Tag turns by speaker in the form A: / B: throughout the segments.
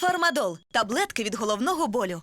A: Фармадол таблетки від головного болю.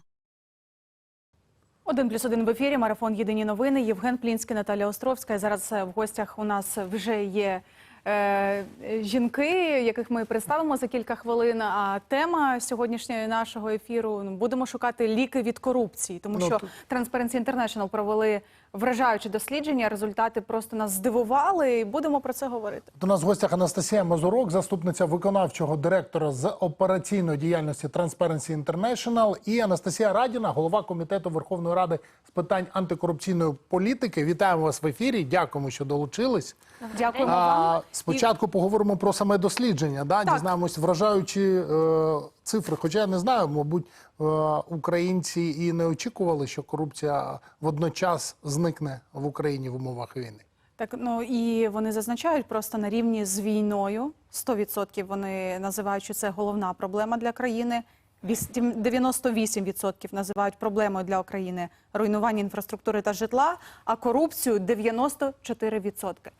B: Один плюс один в ефірі. Марафон Єдині новини. Євген Плінський, Наталя Островська. Зараз е, в гостях у нас вже є е, жінки, яких ми представимо за кілька хвилин. А тема сьогоднішнього нашого ефіру ну, будемо шукати ліки від корупції, тому
C: Ну,
B: що Transparency International провели вражаючі дослідження. Результати просто нас здивували, і будемо про це говорити.
C: У нас в гостях Анастасія Мазурок, заступниця виконавчого директора з операційної діяльності Transparency International і Анастасія Радіна, голова комітету Верховної Ради з питань антикорупційної політики. Вітаємо вас в ефірі. Дякуємо, що долучились.
B: Дякуємо
C: А,
B: вам.
C: спочатку поговоримо про саме дослідження. Да? Дізнаємось вражаючі е, цифри. Хоча я не знаю, мабуть, е, українці і не очікували, що корупція водночас зникне в Україні в умовах війни.
B: Так, ну і вони зазначають просто на рівні з війною. 100% вони називають, що це головна проблема для країни. Віс- 98% називають проблемою для України руйнування інфраструктури та житла, а корупцію 94%.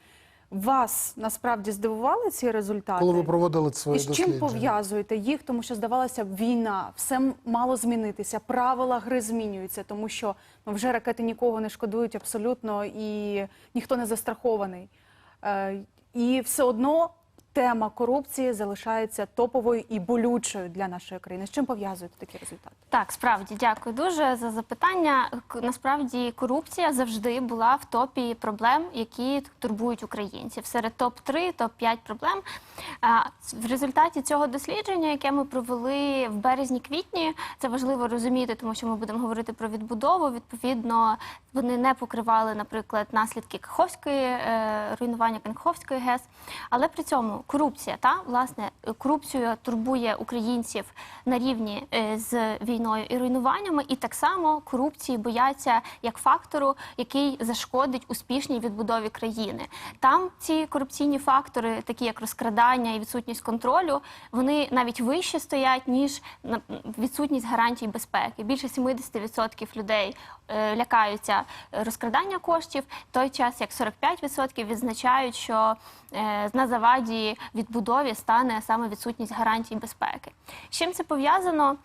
B: Вас насправді здивували ці результати?
C: Коли ви проводили своє
B: І з чим пов'язуєте їх? Тому що здавалося б, війна, все мало змінитися, правила гри змінюються, тому що ну, вже ракети нікого не шкодують абсолютно, і ніхто не застрахований. Е, і все одно тема корупції залишається топовою і болючою для нашої країни. З чим пов'язуєте такі результати?
D: Так, справді дякую дуже за запитання. Насправді корупція завжди була в топі проблем, які турбують українців. Серед топ 3 топ 5 проблем. В результаті цього дослідження, яке ми провели в березні-квітні, це важливо розуміти, тому що ми будемо говорити про відбудову. Відповідно, вони не покривали, наприклад, наслідки Каховської е, руйнування Каховської ГЕС. Але при цьому корупція та власне корупцію турбує українців на рівні е, з війною і руйнуваннями, і так само корупції бояться як фактору, який зашкодить успішній відбудові країни. Там ці корупційні фактори, такі як розкрадання і відсутність контролю, вони навіть вище стоять ніж відсутність гарантій безпеки. Більше 70% людей е, лякаються розкрадання коштів, той час як 45% відзначають, що е, на заваді відбудові стане саме відсутність гарантій безпеки. З чим це пов'язано?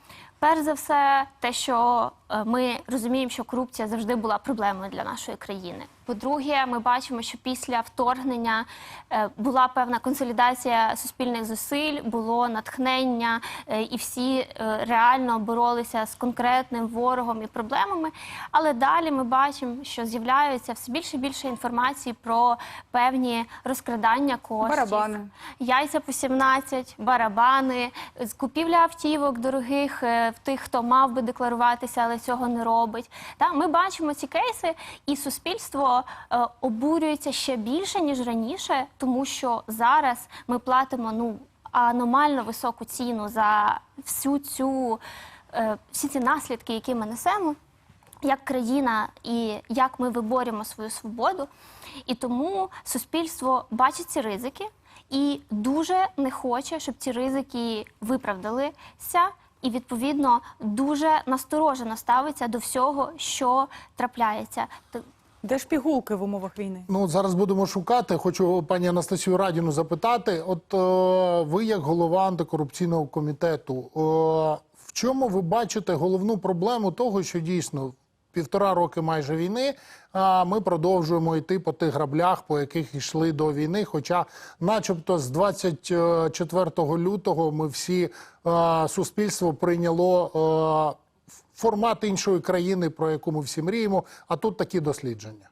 D: Перш за все, те, що е, ми розуміємо, що корупція завжди була проблемою для нашої країни. По-друге, ми бачимо, що після вторгнення е, була певна консолідація суспільних зусиль, було натхнення, е, і всі реально боролися з конкретним ворогом і проблемами. Але далі ми бачимо, що з'являється все більше і більше інформації про певні розкрадання коштів,
B: Барабани.
D: яйця по 17, барабани, купівля автівок дорогих в тих, хто мав би декларуватися, але цього не робить. Та ми бачимо ці кейси, і суспільство е, обурюється ще більше ніж раніше, тому що зараз ми платимо ну аномально високу ціну за всю цю е, всі ці наслідки, які ми несемо як країна і як ми виборюємо свою свободу. І тому суспільство бачить ці ризики і дуже не хоче, щоб ці ризики виправдалися. І відповідно дуже насторожено ставиться до всього, що трапляється.
B: Де ж пігулки в умовах війни?
C: Ну, от зараз будемо шукати. Хочу пані Анастасію Радіну запитати. От е, ви, як голова антикорупційного комітету, е, в чому ви бачите головну проблему того, що дійсно півтора роки майже війни, а ми продовжуємо йти по тих граблях, по яких йшли до війни. Хоча, начебто, з 24 лютого ми всі е, суспільство прийняло. Е, Формат іншої країни, про яку ми всі мріємо, а тут такі дослідження.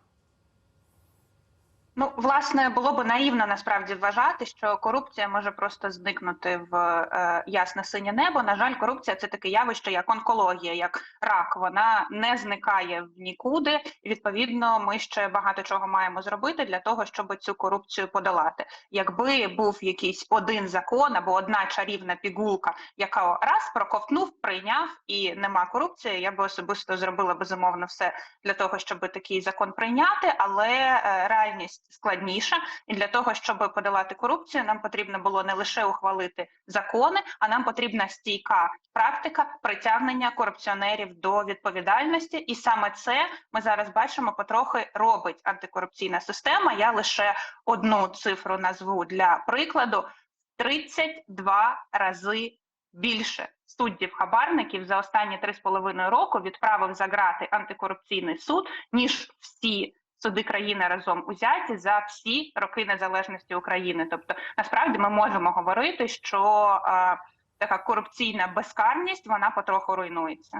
E: Ну, власне, було б наївно насправді вважати, що корупція може просто зникнути в е, ясне синє небо. На жаль, корупція це таке явище, як онкологія, як рак. Вона не зникає в нікуди. І відповідно, ми ще багато чого маємо зробити для того, щоб цю корупцію подолати. Якби був якийсь один закон або одна чарівна пігулка, яка раз проковтнув, прийняв і нема корупції, я би особисто зробила безумовно все для того, щоб такий закон прийняти, але е, реальність складніша. І для того, щоб подолати корупцію, нам потрібно було не лише ухвалити закони, а нам потрібна стійка практика притягнення корупціонерів до відповідальності. І саме це ми зараз бачимо потрохи робить антикорупційна система. Я лише одну цифру назву для прикладу: 32 рази більше суддів хабарників за останні три з половиною року відправив за грати антикорупційний суд ніж всі. Суди країни разом узяті за всі роки незалежності України. Тобто, насправді ми можемо говорити, що е, така корупційна безкарність вона потроху руйнується.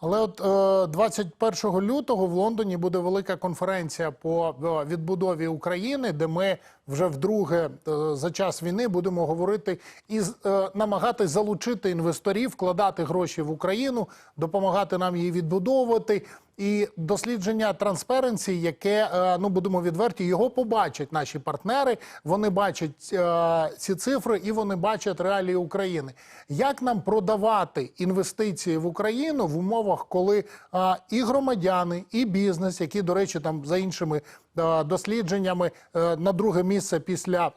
C: Але от е, 21 лютого в Лондоні буде велика конференція по е, відбудові України, де ми вже вдруге е, за час війни будемо говорити і е, намагатись залучити інвесторів, вкладати гроші в Україну, допомагати нам її відбудовувати. І дослідження Transparency, яке е, ну будемо відверті, його побачать наші партнери. Вони бачать е, ці цифри і вони бачать реалії України. Як нам продавати інвестиції в Україну в умовах, коли е, і громадяни, і бізнес, які, до речі, там за іншими дослідженнями е, на друге місце після е,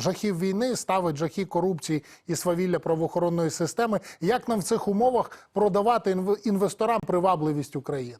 C: жахів війни ставить жахи корупції і свавілля правоохоронної системи. Як нам в цих умовах продавати інвесторам привабливість України?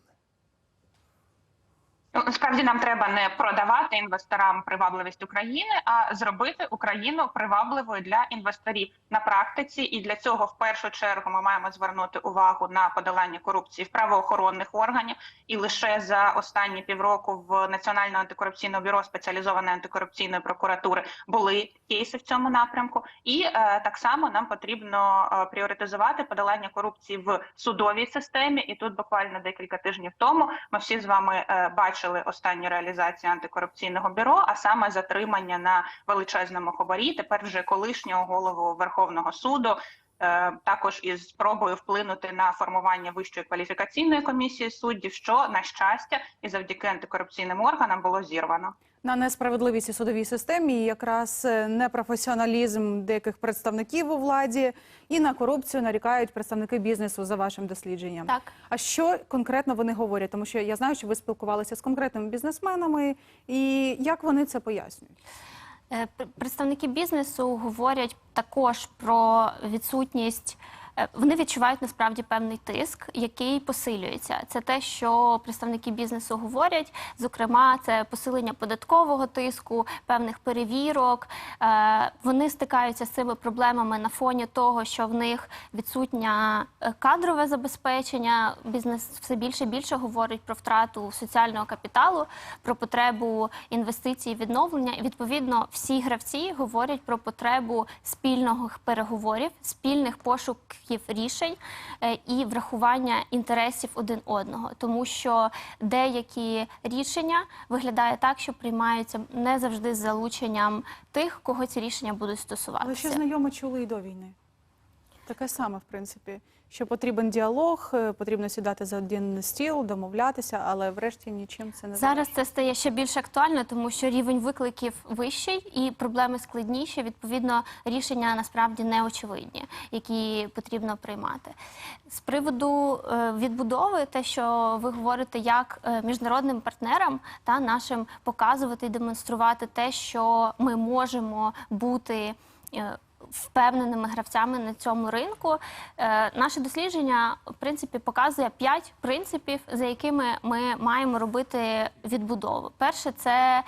E: Ну, насправді нам треба не продавати інвесторам привабливість України, а зробити Україну привабливою для інвесторів на практиці. І для цього в першу чергу ми маємо звернути увагу на подолання корупції в правоохоронних органів. І лише за останні півроку в Національного антикорупційного бюро спеціалізованої антикорупційної прокуратури були кейси в цьому напрямку. І е, так само нам потрібно е, пріоритизувати подолання корупції в судовій системі. І тут буквально декілька тижнів тому ми всі з вами е, бачили останню реалізацію антикорупційного бюро, а саме затримання на величезному хабарі. Тепер вже колишнього голову Верховного суду. е, Також із спробою вплинути на формування вищої кваліфікаційної комісії суддів, що на щастя і завдяки антикорупційним органам було зірвано.
B: На несправедливість у судовій системі, і якраз е, непрофесіоналізм деяких представників у владі і на корупцію нарікають представники бізнесу за вашим дослідженням.
D: Так.
B: А що конкретно вони говорять? Тому що я знаю, що ви спілкувалися з конкретними бізнесменами, і як вони це пояснюють?
D: Е, Представники бізнесу говорять також про відсутність. Е, Вони відчувають насправді певний тиск, який посилюється. Це те, що представники бізнесу говорять. Зокрема, це посилення податкового тиску, певних перевірок. Е, Вони стикаються з цими проблемами на фоні того, що в них відсутнє е, кадрове забезпечення. Бізнес все більше і більше говорить про втрату соціального капіталу, про потребу інвестицій, відновлення. Відповідно всі гравці говорять про потребу спільних переговорів, спільних пошуків рішень е, і врахування інтересів один одного, тому що деякі рішення виглядає так, що приймаються не завжди з залученням тих, кого ці рішення будуть
B: Але ще знайомо чули і до війни. Таке саме, в принципі, що потрібен діалог, е, потрібно сідати за один стіл, домовлятися, але врешті нічим це не
D: Зараз це стає ще більш актуально, тому що рівень викликів вищий і проблеми складніші. Відповідно, рішення насправді не очевидні, які потрібно приймати. З приводу е, відбудови, те, що ви говорите, як е, міжнародним партнерам та нашим показувати і демонструвати те, що ми можемо бути. Впевненими гравцями на цьому ринку Е, наше дослідження в принципі показує п'ять принципів, за якими ми маємо робити відбудову. Перше це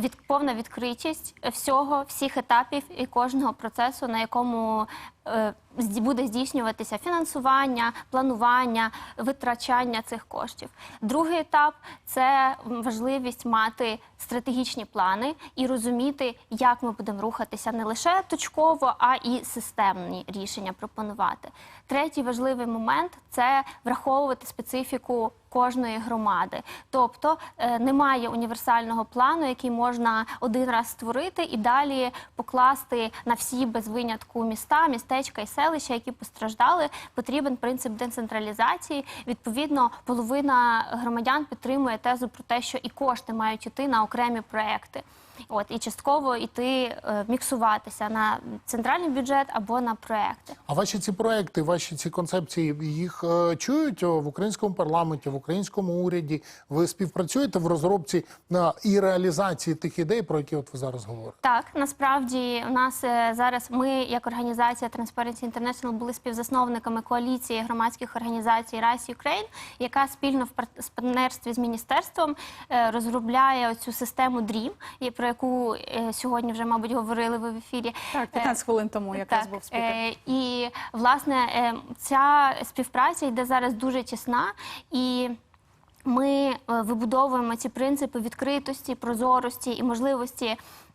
D: від повна відкритість всього, всіх етапів і кожного процесу, на якому е, буде здійснюватися фінансування, планування, витрачання цих коштів. Другий етап це важливість мати стратегічні плани і розуміти, як ми будемо рухатися не лише точково, а і системні рішення пропонувати. Третій важливий момент це враховувати специфіку кожної громади. Тобто е, немає універсального плану, який можна один раз створити і далі покласти на всі без винятку міста, містечка і селища, які постраждали. Потрібен принцип децентралізації. Відповідно, половина громадян підтримує тезу про те, що і кошти мають йти на окремі проекти. От і частково йти е, міксуватися на центральний бюджет або на проекти.
C: А ваші ці проекти, ваші ці концепції їх е, чують в українському парламенті, в українському уряді? Ви співпрацюєте в розробці е, і реалізації тих ідей, про які от ви зараз говорите?
D: Так, насправді у нас е, зараз ми, як організація Transparency International, були співзасновниками коаліції громадських організацій Rice Ukraine, яка спільно в партнерстві з міністерством е, розробляє цю систему DREAM, і про яку е, сьогодні вже, мабуть, говорили ви в ефірі.
B: Так, 15 хвилин тому якраз
D: Так,
B: був спікер.
D: е, і власне е, ця співпраця йде зараз дуже тісна і. Ми е, вибудовуємо ці принципи відкритості, прозорості і можливості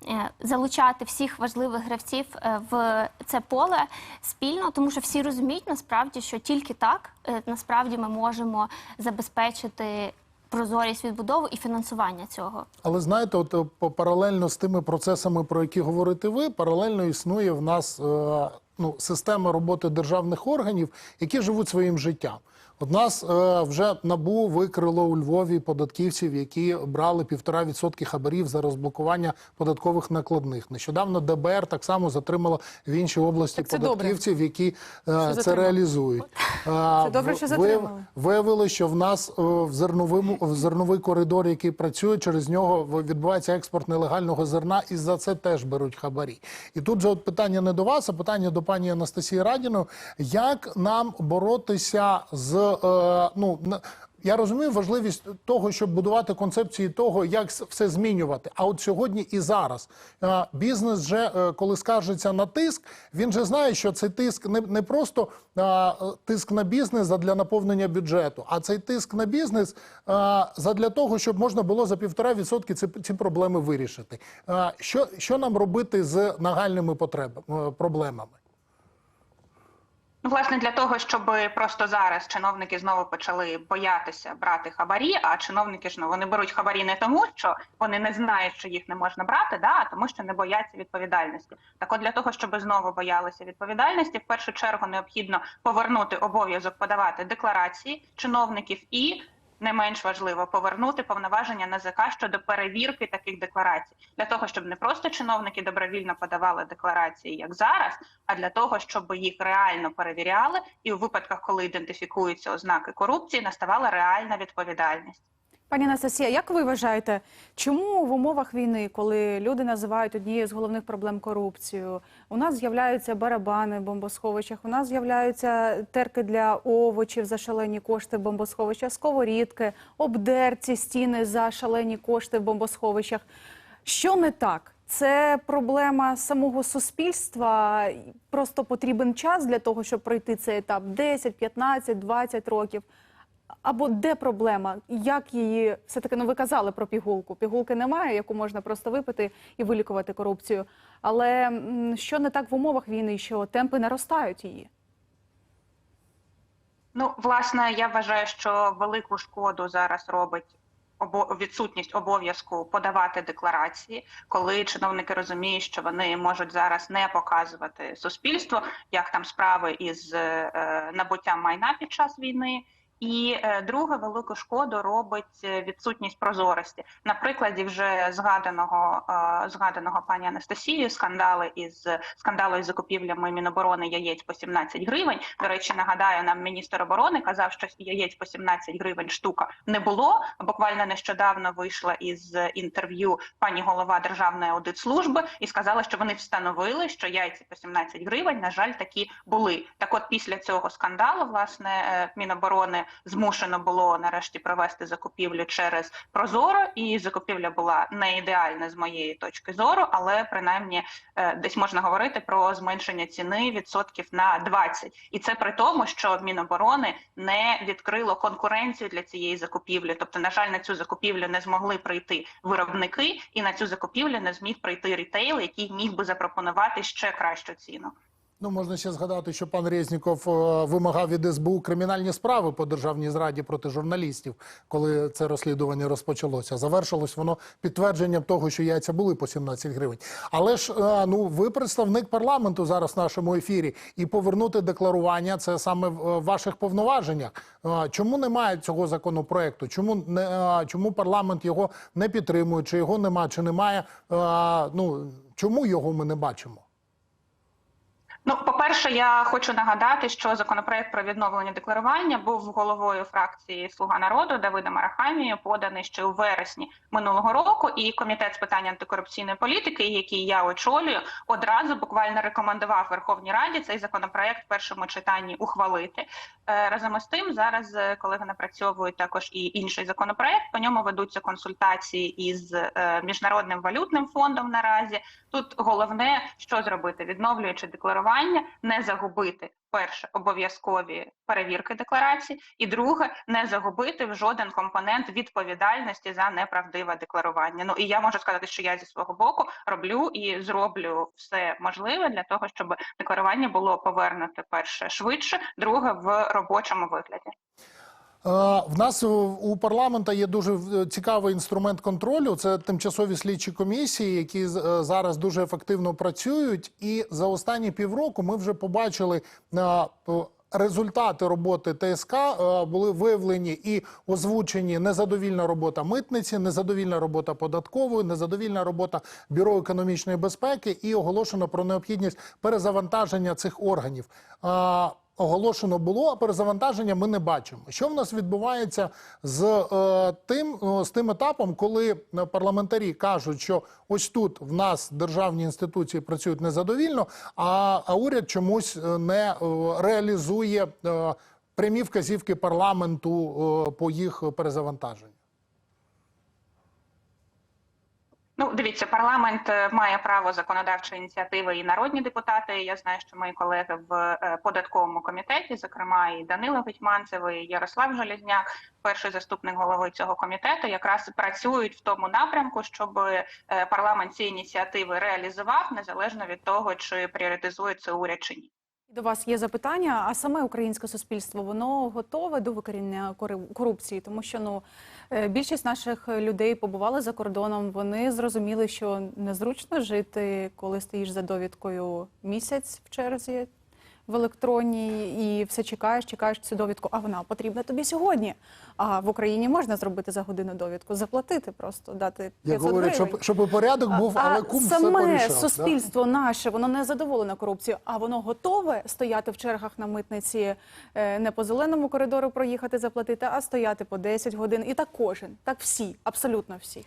D: е, залучати всіх важливих гравців е, в це поле спільно, тому що всі розуміють насправді, що тільки так е, насправді ми можемо забезпечити прозорість відбудови і фінансування цього.
C: Але знаєте, от е, по- паралельно з тими процесами, про які говорите ви, паралельно існує в нас е, ну, система роботи державних органів, які живуть своїм життям. От нас е, вже набу викрило у Львові податківців, які брали півтора відсотки хабарів за розблокування податкових накладних. Нещодавно ДБР так само затримало в іншій області
B: Так це
C: податківців, які е, це
B: затримали.
C: реалізують.
B: Це добре, що затримали.
C: Виявили, що в нас е, в зерновому в зерновий коридор, який працює, через нього відбувається експорт нелегального зерна, і за це теж беруть хабарі. І тут же от питання не до вас, а питання до пані Анастасії Радіної. Як нам боротися з е, ну я розумію важливість того, щоб будувати концепції того, як все змінювати. А от сьогодні і зараз е, бізнес вже е, коли скаржиться на тиск, він же знає, що цей тиск не, не просто е, тиск на бізнес для наповнення бюджету, а цей тиск на бізнес е, задля того, щоб можна було за півтора відсотки ці, ці проблеми вирішити. Е, Що, що нам робити з нагальними потребами, проблемами?
E: Ну, власне, для того, щоб просто зараз чиновники знову почали боятися брати хабарі, а чиновники ж ну вони беруть хабарі не тому, що вони не знають, що їх не можна брати, да, а тому, що не бояться відповідальності. Так, от для того, щоб знову боялися відповідальності, в першу чергу необхідно повернути обов'язок подавати декларації чиновників і. Не менш важливо повернути повноваження НАЗК щодо перевірки таких декларацій для того, щоб не просто чиновники добровільно подавали декларації, як зараз, а для того, щоб їх реально перевіряли, і у випадках, коли ідентифікуються ознаки корупції, наставала реальна відповідальність.
B: Пані Анастасія, як ви вважаєте, чому в умовах війни, коли люди називають однією з головних проблем корупцію, у нас з'являються барабани в бомбосховищах, у нас з'являються терки для овочів за шалені кошти в бомбосховищах, сковорідки, обдерці стіни за шалені кошти в бомбосховищах? Що не так? Це проблема самого суспільства. Просто потрібен час для того, щоб пройти цей етап 10, 15, 20 років. Або де проблема? Як її все таки ну ви казали про пігулку? Пігулки немає, яку можна просто випити і вилікувати корупцію. Але що не так в умовах війни, що темпи наростають її?
E: Ну, власне, я вважаю, що велику шкоду зараз робить відсутність обов'язку подавати декларації, коли чиновники розуміють, що вони можуть зараз не показувати суспільству, як там справи із е, набуттям майна під час війни. І е, друге, велику шкоду робить е, відсутність прозорості. На прикладі вже згаданого е, згаданого пані Анастасією скандали із скандалу із закупівлями Міноборони яєць по 17 гривень. До речі, нагадаю, нам міністр оборони казав, що яєць по 17 гривень штука не було. Буквально нещодавно вийшла із інтерв'ю пані голова Державної аудитслужби і сказала, що вони встановили, що яйця по 17 гривень, на жаль, такі були. Так, от після цього скандалу, власне, Міноборони змушено було нарешті провести закупівлю через Прозоро, і закупівля була не ідеальна з моєї точки зору, але принаймні е, десь можна говорити про зменшення ціни відсотків на 20. І це при тому, що Міноборони не відкрило конкуренцію для цієї закупівлі. Тобто, на жаль, на цю закупівлю не змогли прийти виробники, і на цю закупівлю не зміг прийти рітейл, який міг би запропонувати ще кращу ціну.
C: Ну, можна ще згадати, що пан Резніков е, вимагав від СБУ кримінальні справи по державній зраді проти журналістів, коли це розслідування розпочалося. Завершилось воно підтвердженням того, що яйця були по 17 гривень. Але ж е, ну ви представник парламенту зараз в нашому ефірі, і повернути декларування це саме в е, ваших повноваженнях. Чому немає цього законопроекту? Чому не чому парламент його не підтримує? Чи його нема, чи немає? Ну чому його ми не бачимо?
E: По-перше, я хочу нагадати, що законопроект про відновлення декларування був головою фракції Слуга народу Давидом Арахамією поданий ще у вересні минулого року. І комітет з питань антикорупційної політики, який я очолюю, одразу буквально рекомендував Верховній Раді цей законопроект в першому читанні ухвалити. Е, Разом із тим, зараз е, колеги напрацьовують також і інший законопроект. По ньому ведуться консультації із е, міжнародним валютним фондом. Наразі тут головне, що зробити, відновлюючи декларування, не загубити перше обов'язкові перевірки декларацій, і друге не загубити в жоден компонент відповідальності за неправдиве декларування. Ну і я можу сказати, що я зі свого боку роблю і зроблю все можливе для того, щоб декларування було повернуте перше швидше, друге в робочому вигляді.
C: Е, В нас у- у парламента є дуже е, цікавий інструмент контролю. Це тимчасові слідчі комісії, які е, зараз дуже ефективно працюють. І за останні півроку ми вже побачили е, результати роботи ТСК е, були виявлені і озвучені незадовільна робота митниці, незадовільна робота податкової, незадовільна робота бюро економічної безпеки, і оголошено про необхідність перезавантаження цих органів. Оголошено було, а перезавантаження ми не бачимо. Що в нас відбувається з е, тим е, з тим етапом, коли е, парламентарі кажуть, що ось тут в нас державні інституції працюють незадовільно, а, а уряд чомусь е, не реалізує е, прямі вказівки парламенту е, по їх перезавантаженню.
E: Ну, дивіться, парламент е, має право законодавчої ініціативи і народні депутати. Я знаю, що мої колеги в е, податковому комітеті, зокрема і Данило Гетьманцев, і Ярослав Железняк, перший заступник голови цього комітету, якраз працюють в тому напрямку, щоб е, парламент ці ініціативи реалізував незалежно від того, чи пріоритизує це уряд чи ні.
B: До вас є запитання, а саме українське суспільство воно готове до викорінення корупції, тому що ну е, більшість наших людей побували за кордоном. Вони зрозуміли, що незручно жити, коли стоїш за довідкою місяць в черзі в електронній і все чекаєш, чекаєш цю довідку. А вона потрібна тобі сьогодні. А в Україні можна зробити за годину довідку, заплатити просто дати 500
C: Як говорять,
B: гривень.
C: щоб, щоб порядок був, але кум все
B: саме
C: порішав. да?
B: суспільство наше, воно не задоволене корупцією, а воно готове стояти в чергах на митниці е, не по зеленому коридору проїхати, заплатити, а стояти по 10 годин. І так кожен, так всі, абсолютно всі.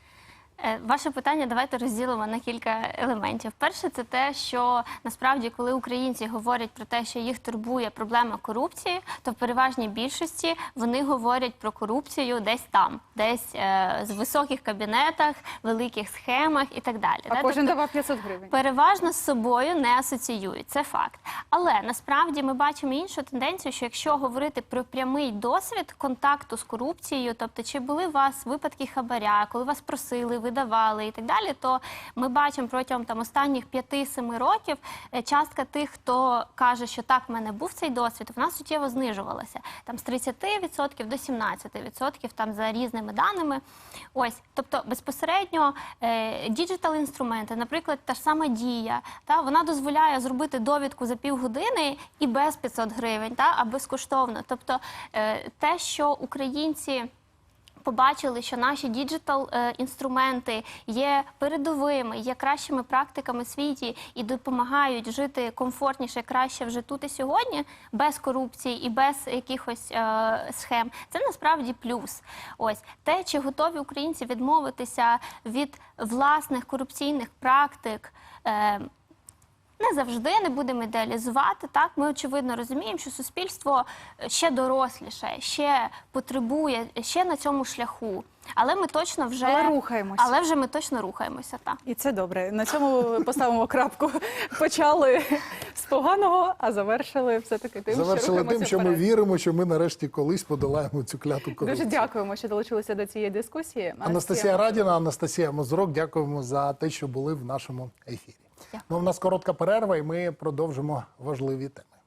D: Е, Ваше питання давайте розділимо на кілька елементів. Перше, це те, що насправді, коли українці говорять про те, що їх турбує проблема корупції, то в переважній більшості вони говорять про корупцію десь там, десь е, в високих кабінетах, великих схемах і так далі.
B: А
D: Да?
B: кожен
D: Тобто,
B: давав 500 гривень.
D: переважно з собою не асоціюють. Це факт. Але насправді ми бачимо іншу тенденцію, що якщо говорити про прямий досвід контакту з корупцією, тобто чи були у вас випадки хабаря, коли вас просили, видавали і так далі, то ми бачимо протягом там останніх 5-7 років е, частка тих, хто каже, що так, в мене був цей досвід, вона суттєво знижувалася. Там з 30% до 17% там за різними даними. Ось, тобто безпосередньо е, діджитал інструменти, наприклад, та ж сама дія, та вона дозволяє зробити довідку за півгодини і без 500 гривень, та а безкоштовно. Тобто е, те, що українці. Побачили, що наші діджитал е, інструменти є передовими, є кращими практиками в світі і допомагають жити комфортніше, краще вже тут і сьогодні, без корупції і без якихось е, схем. Це насправді плюс. Ось те, чи готові українці відмовитися від власних корупційних практик. Е, не завжди не будемо ідеалізувати. Так, ми очевидно розуміємо, що суспільство ще доросліше, ще потребує, ще на цьому шляху. Але ми точно вже
B: Але рухаємося.
D: але вже ми точно рухаємося. Так.
B: І це добре. На цьому поставимо крапку. Почали з поганого, а завершили все-таки тим,
C: Завершили
B: що
C: тим, що ми віримо, що ми нарешті колись подолаємо цю кляту корупцію.
B: Дуже дякуємо, що долучилися до цієї дискусії.
C: Анастасія Радіна, Анастасія Мозрок, дякуємо за те, що були в нашому ефірі. Ну, у нас коротка перерва, і ми продовжимо важливі теми.